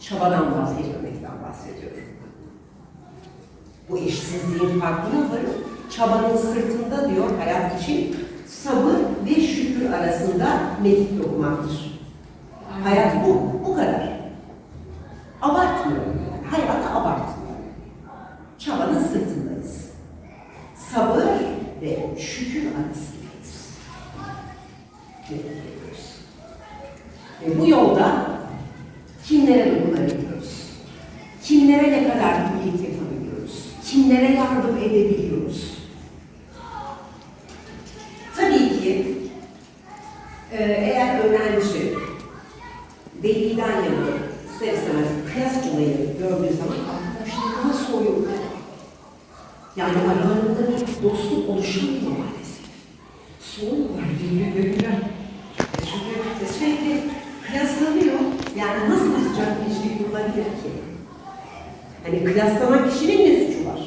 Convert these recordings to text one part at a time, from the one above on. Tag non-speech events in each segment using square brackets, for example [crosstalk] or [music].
Çabadan vazgeçmemekten bahsediyorum. Bu eşsizliğin farkına varıp çabanın sırtında diyor hayat için sabır ve şükür arasında mekik dokumaktır. Hayat bu, bu kadar. Abartmıyor. Hayatı abartmıyor. Çabanın sırtındayız. Sabır ve şükür arasındayız. Ve bu yolda kimlere dokunabiliyoruz? Kimlere ne kadar iyilik yapabiliyoruz? Kimlere yardım edebiliyoruz? Tabii ki e, eğer öğrenci veliden yana ister istemez kıyas olayı gördüğü zaman arkadaşlarına soğuyor. Yani aralarında bir dostluk oluşamıyor maalesef. Soğuyorlar birbirlerinden. Çünkü sürekli. Yani nasıl sıcak ilişki kurulabilir ki? Hani kıyaslamak kişinin ne suçu var?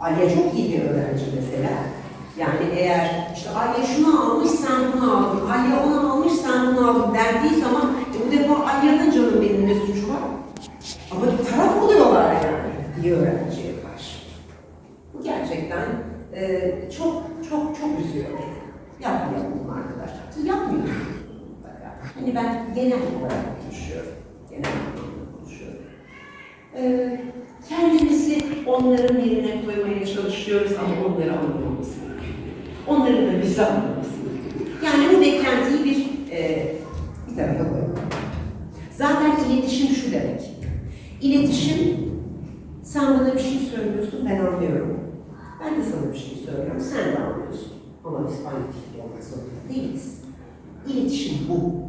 Alya çok iyi bir öğrenci mesela. Yani eğer işte Alya şunu almış sen bunu aldın, Alya onu almış sen bunu aldın dendiği zaman e, bu defa Alya'nın canım benim ne suçu var? Ama bir taraf oluyorlar yani bir öğrenciye karşı. Bu gerçekten e, çok çok çok üzüyor beni. Yapmayalım bunu arkadaşlar. Siz yapmıyorsunuz Hani ben genel olarak konuşuyorum. Genel olarak konuşuyorum. E, kendimizi onların yerine koymaya çalışıyoruz ama onları anlamamız. Onların da bizi anlaması. Yani bu beklentiyi bir, e, bir tarafa koyalım. Zaten iletişim şu demek. İletişim, sen bana bir şey söylüyorsun, ben anlıyorum. Ben de sana bir şey söylüyorum, sen de anlıyorsun. Ama biz aynı fikirde olmak zorunda değiliz. İletişim bu.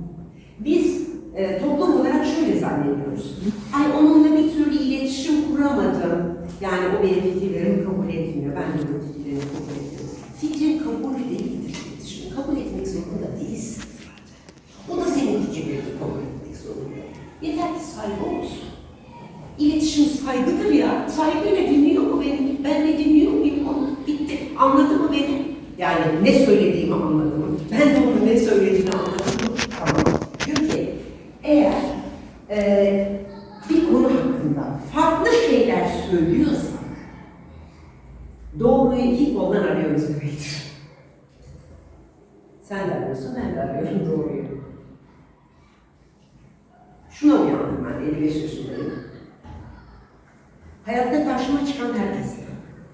Biz e, toplum olarak şöyle zannediyoruz. Ay onunla bir türlü iletişim kuramadım. Yani o benim fikirlerimi kabul etmiyor. Ben de onun fikirlerini kabul etmiyorum. Fikrin kabul değildir iletişim. Kabul etmek zorunda değilsin. O da senin fikirlerini kabul etmek zorunda. Yeter ki saygı olsun. İletişim saygıdır ya. Saygıyla dinliyor mu beni? Ben de dinliyor muyum onu? Bitti. Anladı mı beni? Yani ne söylediğimi anladı mı? Ben de onun ne söylediğini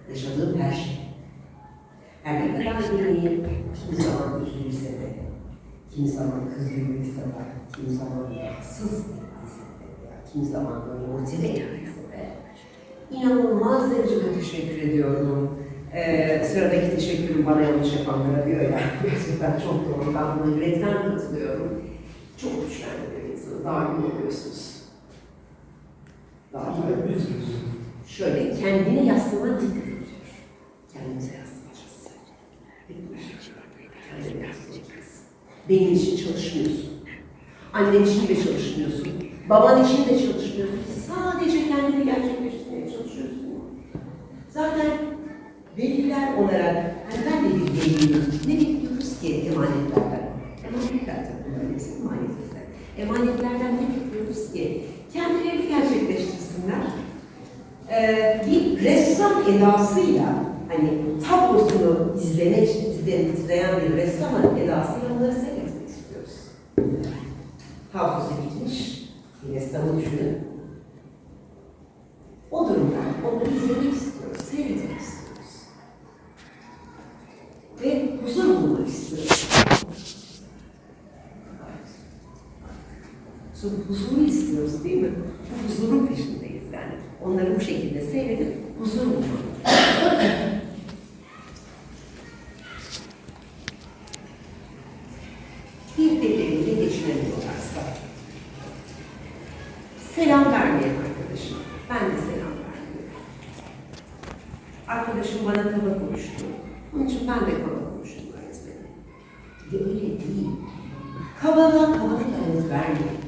yaşadığım her şey. Her ne kadar dinleyip, kimi zaman üzülürse de, kimi zaman kızdırırsa da, kimi zaman rahatsız ettiyse de, kimi zaman böyle motive ettiyse de, inanılmaz derecede teşekkür ediyorum. Ee, sıradaki teşekkürüm bana yanlış yapanlara diyor ya, [laughs] gerçekten çok doğru, ben buna yürekten katılıyorum. Çok güçlendiriyor insanı, daha iyi oluyorsunuz. Daha iyi oluyorsunuz. Şöyle kendine yaslaman dikkat ediyor. Kendimize yaslayacağız. Kendine yaslayacağız. Benim için çalışmıyorsun. Annen için de çalışmıyorsun. Baban için de çalışmıyorsun. Sadece kendini gerçekleştirmeye çalışıyorsun. Zaten veliler olarak, hani ben de bir veliyim. Ne bekliyoruz ki emanetlerden? Emanetler tabii bunların hepsi emanetler. Emanetlerden ne bekliyoruz ki? Gerçekleştirsinler ee, bir ressam edasıyla hani tablosunu izlemek, izleyen, izleyen bir ressam edasıyla onları seyretmek istiyoruz. Tablosu bitmiş, bir ressamı düşünün. O durumda onları izlemek istiyoruz, seyretmek istiyoruz. Ve huzur bulmak istiyoruz. Sonra huzuru istiyoruz değil mi? Bu huzurun peşindeyiz yani. Onları bu şekilde seyredip huzur bulmak. Birbirleriyle geçinemiyorlarsa. Selam vermeyen arkadaşım. Ben de selam vermiyorum. Arkadaşım bana kaba konuştu. Onun için ben de kaba konuştum öğretmenim. Ve öyle değil. Kabalığa kabalık yanıt vermeyin.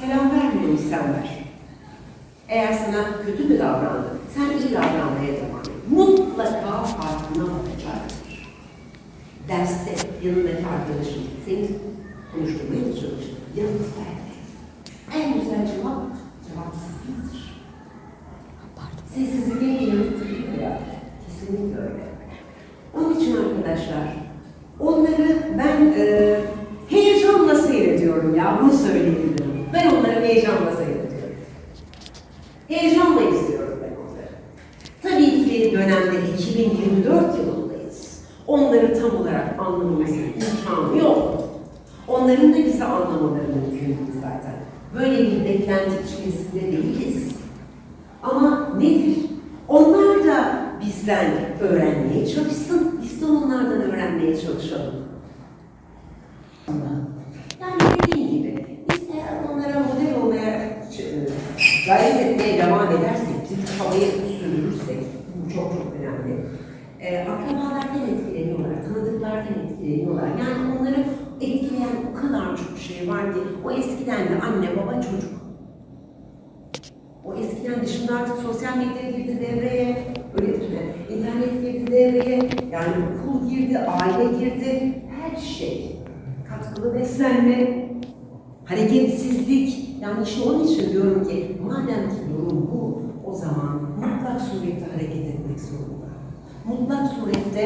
Selam vermiyor sen ver. Eğer sana kötü mü davrandı, sen iyi davranmaya devam et. Mutlaka farkına bakacaktır. Derste yanındaki arkadaşın seni konuşturmaya da çalışır. Yalnız belki. En güzel cevap cevapsızlıktır. Sessizlik en iyi yanıtlıdır ya. Kesinlikle öyle. Onun için arkadaşlar, onları ben e, heyecanla seyrediyorum ya, bunu söyleyebilirim. Ben onları heyecanla seyrediyorum. 2024 yılındayız. Onları tam olarak anlamamızın imkanı yok. Onların da bizi anlamaları mümkün değil zaten. Böyle bir beklenti içerisinde değiliz. Ama nedir? Onlar da bizden öğrenmeye çalışsın, biz de onlardan öğrenmeye çalışalım. Yani dediğim gibi, biz eğer onlara model olmaya e, gayret etmeye devam edersek, bu çabayı sürdürürsek, bu çok çok önemli. E, akrabalardan etkileniyorlar, etkileniyorlar. Yani onları etkileyen o kadar çok şey var ki, o eskiden de anne, baba, çocuk. O eskiden de şimdi artık sosyal medya girdi devreye, mi? İnternet girdi devreye, yani okul girdi, aile girdi, her şey. Katkılı beslenme, hareketsizlik. Yani işte onun için diyorum ki, madem ki durum bu, o zaman mutlak surette hareket etmek zorunda. Mutlak surette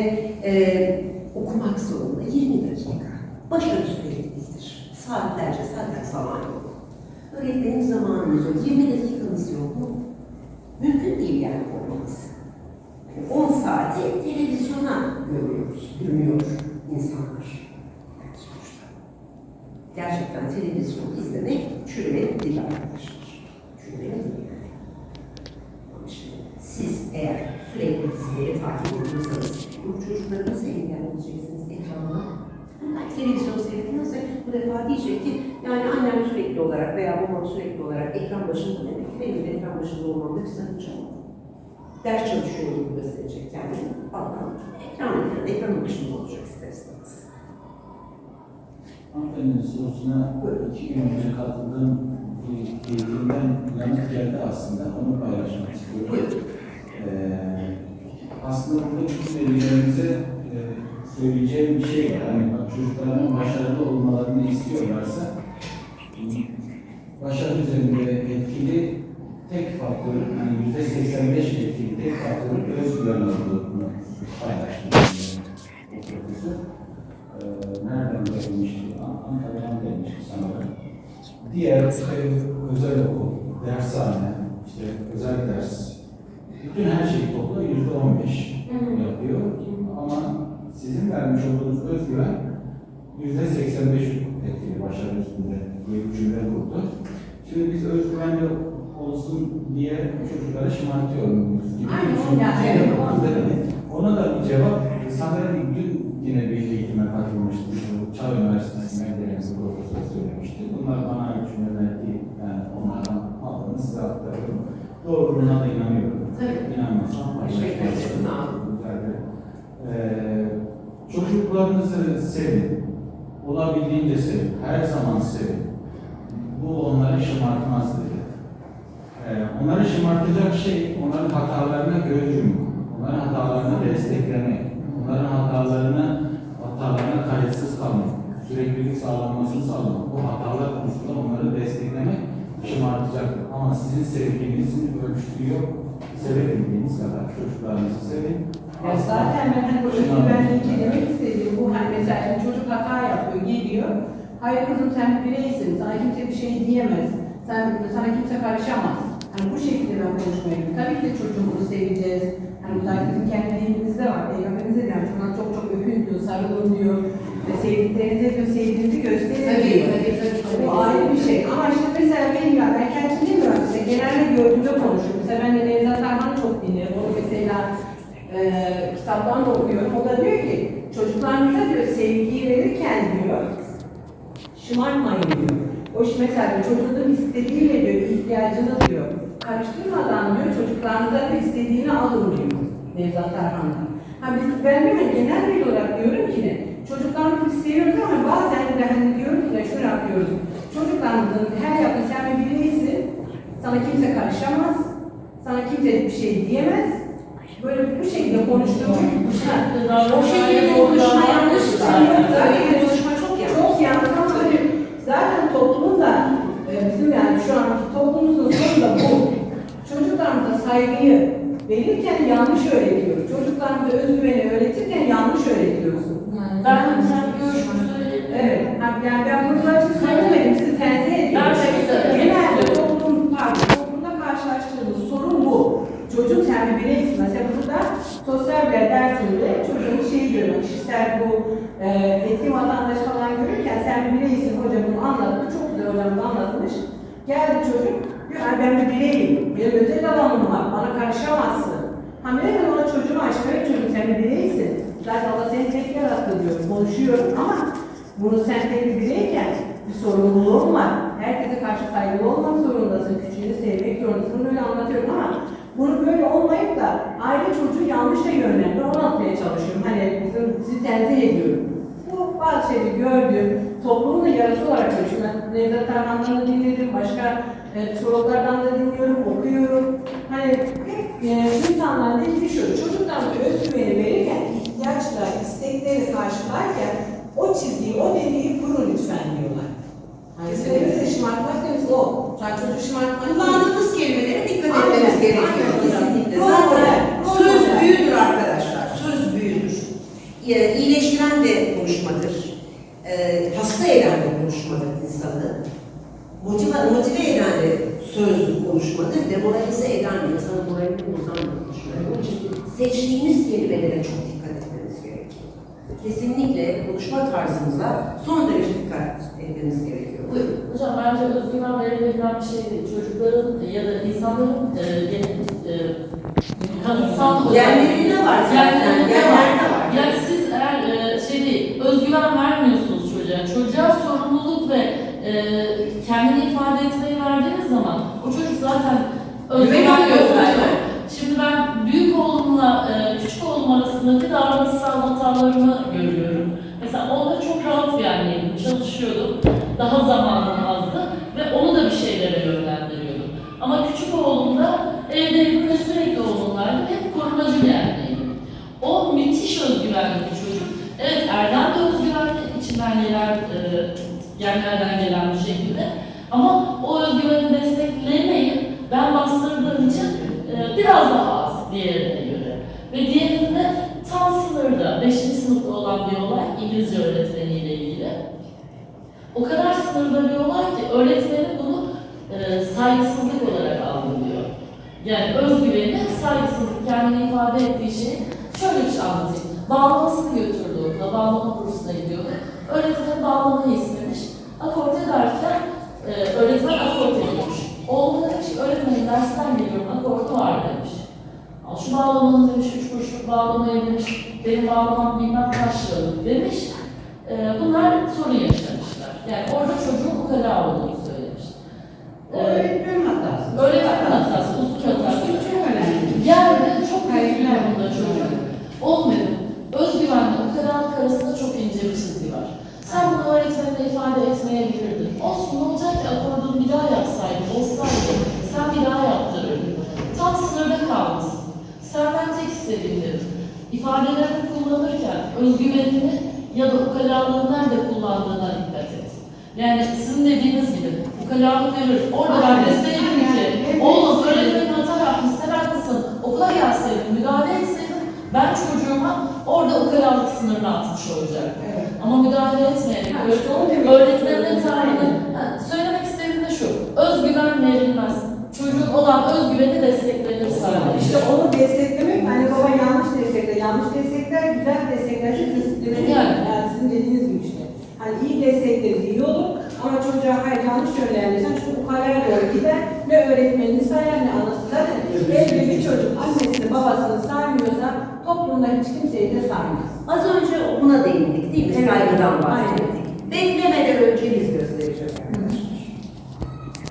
e, okumak zorunda. 20 dakika. Başarı süreklidir. Saatlerce zaten zaman yok. Öğretmenin zamanımız yok. 20 dakikamız yok mu? Mümkün değil yani olmamız. Yani 10 saati televizyona görüyoruz, görüyor insanlar. Gerçekten televizyon izlemek çürümenin dili arkadaşlar. Çürümenin dili yani. Siz eğer sürekli dizileri takip ediyorsanız bu çocuklarınızı engelleyeceksiniz ekranla. Bunlar televizyon seyrediyorsa bu defa diyecek ki yani annem sürekli olarak veya babam sürekli olarak ekran başında demek ki benim ekran başında olmamda bir sakınca. Ders çalışıyor gibi gösterecek kendini. Allah'ım ekran ekran, ekranın başında olacak ister istemez. Hanımefendinin sorusuna iki gün önce katıldığım bir eğitimden yanıt geldi aslında. Onu paylaşmak istiyorum. Buyurun. Ee, aslında burada bizim velilerimize e, söyleyeceğim bir şey var. Yani çocukların başarılı olmalarını istiyorlarsa başarı üzerinde etkili tek faktör, yani yüzde 85 etkili tek faktör özgüven olduğunu paylaştım. Bu profesör. Ee, nereden gelmişti? An- Ankara'dan gelmişti sanırım. Diğer işte, özel okul, dershane, işte özel ders, bütün her şeyi topla yüzde on beş yapıyor. Ama sizin vermiş olduğunuz özgüven yüzde seksen beş etkili başarı üstünde diye bir cümle kurdu. Şimdi biz özgüvenli olsun diye çocuklara şımartıyoruz gibi Aynen, yani, Ona da bir cevap, sanırım dün yine bir eğitime katılmıştım. Çağ Üniversitesi'nden gelen bir profesör söylemişti. Bunlar bana ait cümleler değil. Yani onlardan aldığını size aktarıyorum. Doğruluğuna da inanıyorum. Tabii. İnanmazsam Teşekkür ederim, paylaşmazsam. sağ olun. Eee, çocuklarınızı sevin. Olabildiğince sevin. Her zaman sevin. Bu onları şımartmaz dedi. Ee, onları şımartacak şey onların hatalarına göz yummak, onların hatalarını desteklemek, onların hatalarını hatalarına kayıtsız kalmak, süreklilik sağlanmasını sağlamak, bu hatalar konusunda onları desteklemek şımartacaktır. Ama sizin sevginizin ölçütü yok. Sevebildiğiniz kadar çocuklarınızı sevin. Ya zaten ben hani bu özgüvenliği demek istediğim bu hani mesela şimdi çocuk hata yapıyor, geliyor. Hayır kızım sen bir bireysin, sana kimse bir şey diyemez. Sen, sana kimse karışamaz. Hani bu şekilde ben konuşmayayım. Tabii ki de çocuğumuzu seveceğiz. Hani bu zaten bizim kendi dinimizde var. Peygamberimiz de çocuklar çok çok öpün diyor, sarılın diyor. Ve sevdiklerinize diyor, sevdiğinizi gösterin Tabii, diyor. tabii, tabii, tabii. Bu ayrı bir şey. Ama işte mesela benim ya, ben kendim demiyorum işte genelde gördüğümde konuşuyorum. De Nevzat Arman'ı çok dinlerim. Onu mesela e, kitaptan da okuyorum. O da diyor ki çocuklarınıza diyor sevgiyi verirken diyor şımarmayın diyor. O iş mesela çocuğun istediğiyle diyor ihtiyacını diyor karıştırmadan diyor çocuklarınıza istediğini alın diyor Nevzat Erhan'dan. Ha biz ben de hani genel bir olarak diyorum ki ne? Çocuklarımızı seviyoruz ama bazen de hani diyorum ki ne şunu yapıyoruz. Çocuklarımızın her yaptığı sen bir bireysin. Sana kimse karışamaz. Sana kimse bir şey diyemez. Böyle bu şekilde konuştuğumuz o şekilde konuşma yanlış Öyle konuşma çok yanlış. çok yanlış ama hani zaten toplumun da e, bizim yani şu anki toplumumuzun sonu da bu. Çocuklarımıza saygıyı, verirken yanlış öğretiyoruz. Çocuklarımıza özgüveni öğretirken yanlış öğretiyoruz. Ben sen görüşümü söyledim. Evet, yani ben bunu açık söylemedim, sizi tenzih ediyorum. Ben de söylemek Genelde istiyorum. toplum, pardon, toplumda karşılaştığımız sorun bu. Çocuk sen bir bireysin. Mesela burada sosyal bir dersinde çocuğun şeyi görüyor, kişisel bu e, etkin vatandaş falan görürken sen bir bireysin, hoca bunu anlattı, çok güzel hocam da anlatmış. Geldi çocuk, diyor "Ay ben bir bireyim, benim özel alanım var, bana karışamazsın. Hamile de ona çocuğumu açmaya çocuk sen bir bireysin. Zaten Allah seni tek yarattı diyor, konuşuyorum ama bunu sen tek bir bireyken bir sorumluluğun var. Herkese karşı saygılı olmak zorundasın, küçüğünü sevmek zorundasın. Böyle anlatıyorum ama bunu aile çocuğu yanlış da yönlendir, onu anlatmaya çalışıyorum. Hani sizi tenzih ediyorum. Bu bazı şeyleri gördüm, toplumun da yarısı olarak görüşüm. Ben Nevzat Tarhan'dan da dinledim, başka e, psikologlardan da dinliyorum, okuyorum. Hani hep e, insanlar şu, çocuktan özgüveni verirken, ihtiyaçla, istekleri karşılarken o çizgiyi, o dediği kurun lütfen diyorlar. Hani Kesinlikle şımartmak demiş o. Sen çocuğu şımartmak. Kullandığımız dikkat Aynen, etmemiz gerekiyor. aynen. Kesinlikle. Rol Zaten model, rol söz model. büyüdür arkadaşlar. Söz büyüdür. Ee, İyileştiren de konuşmadır. Ee, hasta eden de konuşmadır insanı. Motive, motive eden de söz konuşmadır. Demoralize eden de insanın moralini bozan da konuşmadır. Onun için seçtiğimiz kelimelere çok dikkat etmemiz gerekiyor. Kesinlikle konuşma tarzımıza son derece dikkat etmemiz gerekiyor. Buyurun. Hocam bence özgüven verilebilen bir şey değil. Çocukların ya da insanların e, e, kanıtsal Genlerinde var zaten, Genlerinde var. Yani siz eğer e, şey değil, özgüven vermiyorsunuz çocuğa. Çocuğa sorumluluk ve e, kendini ifade etmeyi verdiğiniz zaman o çocuk zaten özgüven gösteriyor. Şimdi ben hatalarımı görüyorum. Mesela onda çok rahat bir anneydim, çalışıyordum. Daha zamanım azdı ve onu da bir şeylere yönlendiriyordum. Ama küçük oğlumda evdeydim ve sürekli oğlumlarla hep korumacı bir anneydim. O müthiş özgüvenli bir çocuk. Evet Erdem de özgüvenli, içinden gelen, e, genlerden gelen bir şekilde. Ama o özgüveni desteklemeyip ben bastırdığım için e, biraz daha az diğerine göre. Ve diğerinde tam sınırda, 5. sınıfta olan bir olay İngilizce öğretmeniyle ilgili. O kadar sınırda bir olay ki öğretmenin bunu e, saygısızlık olarak algılıyor. Yani özgüveni, saygısızlık, kendini ifade ettiği şeyi şöyle bir şey anlatayım. Bağlamasını götürdü okula, bağlama kursuna gidiyordu. Öğretmen bağlamayı istemiş. Akort ederken e, öğretmen akort ediyormuş. Oğlum demiş ki öğretmenim dersten geliyorum, akortu var demiş. Al şu bağlamanın demiş, üç kuruşluk bağlamayı demiş, benim bağlamam bilmem kaç liralık demiş. E, bunlar sorun yaşamışlar. Yani orada çocuğun ukala olduğunu söylemiş. O öğretmenin hatası. öğretmen hatası, usul hatası. Çok önemli. Yerde çok bir durumda çocuk. Olmuyor. Özgüvenle ukalalık arasında çok ince bir çizgi var. Sen bunu öğretmenine ifade etmeyebilirdin. Olsun ne olacak ki akordunu bir daha yapsaydın, olsaydı sen bir daha yaptırırdın. Tam sınırda kalmışsın. Senden tek istediğim. İfadelerini kullanırken özgüvenini ya da ukalalığını nerede kullandığına. Yani sizin dediğiniz gibi ukalalık verir. Orada ben deseydim ki oğlum öğretmenin hata yapmış, sen haklısın. Okula gelseydin, müdahale etseydin ben çocuğuma orada ukalalık sınırını atmış olacaktım. Evet. Ama müdahale etmeyerek öğretmenin tavrını Ha, söylemek istediğim de şu. Özgüven verilmez. Çocuğun olan özgüveni desteklenir sadece. İşte onu desteklemek, anne baba yanlış destekler, yanlış destekler, güzel desteklemek. Yani. Yani sizin dediğiniz gibi. Hani iyi destekleriz iyi olur ama çocuğa hayır yanlış yönlendirirsen çünkü ukalaya doğru gider ne öğretmenini sayar ne anası. Zaten evde bir çocuk annesini babasını saymıyorsa toplumda hiç kimseyi de saymaz. Az önce buna değindik değil mi? Evet. Saygıdan bahsettik. Beklemeden önce biz göstereceğiz arkadaşlar.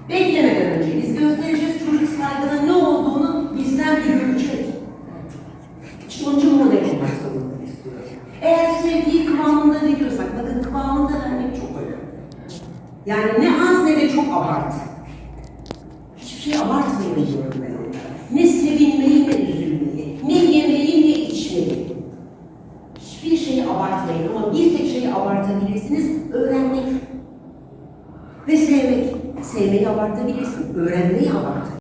Beklemeden önce biz göstereceğiz. Çocuk saygının ne olduğunu bizden bir görecek. İşte onun için model olmak zorunda istiyor. Eğer sevgiyi kıvamında veriyorsak, bakın kıvamında vermek çok önemli. Yani ne az ne de çok abart.